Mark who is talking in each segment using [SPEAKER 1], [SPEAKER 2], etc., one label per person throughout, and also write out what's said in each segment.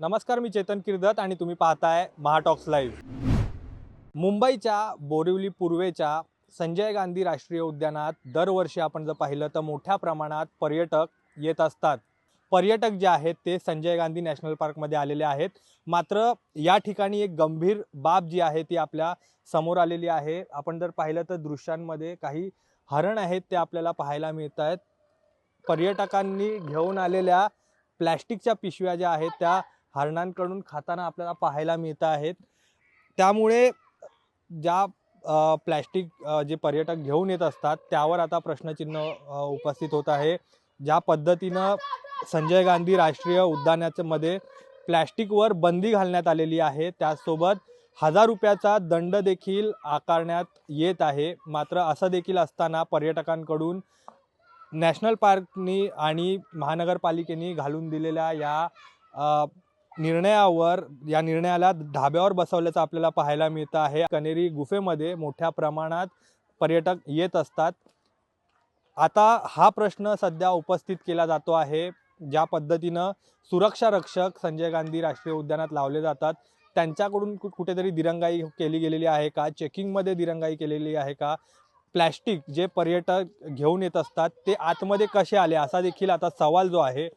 [SPEAKER 1] नमस्कार मी चेतन किर्दत आणि तुम्ही पाहताय महाटॉक्स लाईव्ह. मुंबईच्या बोरिवली पूर्वेच्या संजय गांधी राष्ट्रीय उद्यानात दरवर्षी आपण जर पाहिलं तर मोठ्या प्रमाणात पर्यटक येत असतात. पर्यटक जे आहेत ते संजय गांधी नॅशनल पार्कमध्ये आलेले आहेत. मात्र या ठिकाणी एक गंभीर बाब जी आहे ती आपल्यासमोर आलेली आहे. आपण जर पाहिलं तर दृश्यांमध्ये काही हरण आहेत ते आपल्याला पाहायला मिळत आहेत. पर्यटकांनी घेऊन आलेल्या प्लॅस्टिकच्या पिशव्या ज्या आहेत त्या हरणांकडून खाताना आपल्याला पाहायला मिळत आहेत. त्यामुळे ज्या प्लॅस्टिक जे पर्यटक घेऊन येत असतात त्यावर आता प्रश्नचिन्ह उपस्थित होत आहे. ज्या पद्धतीनं संजय गांधी राष्ट्रीय उद्यानाच्यामध्ये प्लॅस्टिकवर बंदी घालण्यात आलेली आहे त्याचसोबत हजार रुपयाचा दंड देखील आकारण्यात येत आहे. मात्र असं देखील असताना पर्यटकांकडून नॅशनल पार्कनी आणि महानगरपालिकेने घालून दिलेल्या या निर्णयावर या निर्णयाला धाब्यावर बसवल्याचं आपल्याला पाहायला मिळतं आहे. कनेरी गुफेमध्ये मोठ्या प्रमाणात पर्यटक येत असतात. आता हा प्रश्न सध्या उपस्थित केला जातो आहे. ज्या पद्धतीनं सुरक्षा रक्षक संजय गांधी राष्ट्रीय उद्यानात लावले जातात. त्यांच्याकडून कु- कुठेतरी दिरंगाई केली गेलेली आहे का? चेकिंगमध्ये दिरंगाई केलेली आहे का? प्लॅस्टिक जे पर्यटक घेऊन येत असतात ते आतमध्ये कसे आले? असा देखील आता सवाल जो आहे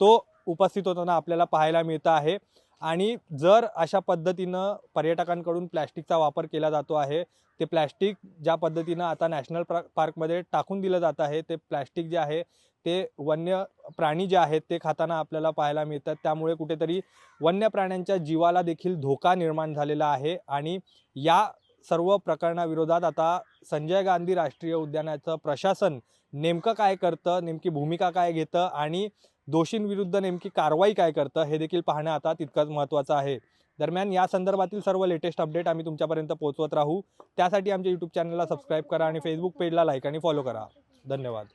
[SPEAKER 1] तो उपस्थित होताना आपल्याला पाहायला मिळतं आहे. आणि जर अशा पद्धतीनं पर्यटकांकडून प्लॅस्टिकचा वापर केला जातो आहे ते प्लॅस्टिक ज्या पद्धतीनं आता नॅशनल प्रा पार्कमध्ये टाकून दिलं जात आहे ते प्लॅस्टिक जे आहे ते वन्य प्राणी जे आहेत ते खाताना आपल्याला पाहायला मिळतात. त्यामुळे कुठेतरी वन्य प्राण्यांच्या जीवाला देखील धोका निर्माण झालेला आहे. आणि या सर्व प्रकरणाविरोधात आता संजय गांधी राष्ट्रीय उद्यानाचं प्रशासन नेमकं काय करतं नेमकी भूमिका काय घेतं आणि दोषींविरुद्ध नेमकी कारवाई काय करतं हे देखील पाहणं आता तितकंच महत्त्वाचं आहे. दरम्यान या संदर्भातील सर्व लेटेस्ट अपडेट आम्ही तुमच्यापर्यंत पोहोचवत राहू. त्यासाठी आमच्या यूट्यूब चॅनलला सबस्क्राईब करा आणि फेसबुक पेजला लाईक आणि फॉलो करा. धन्यवाद.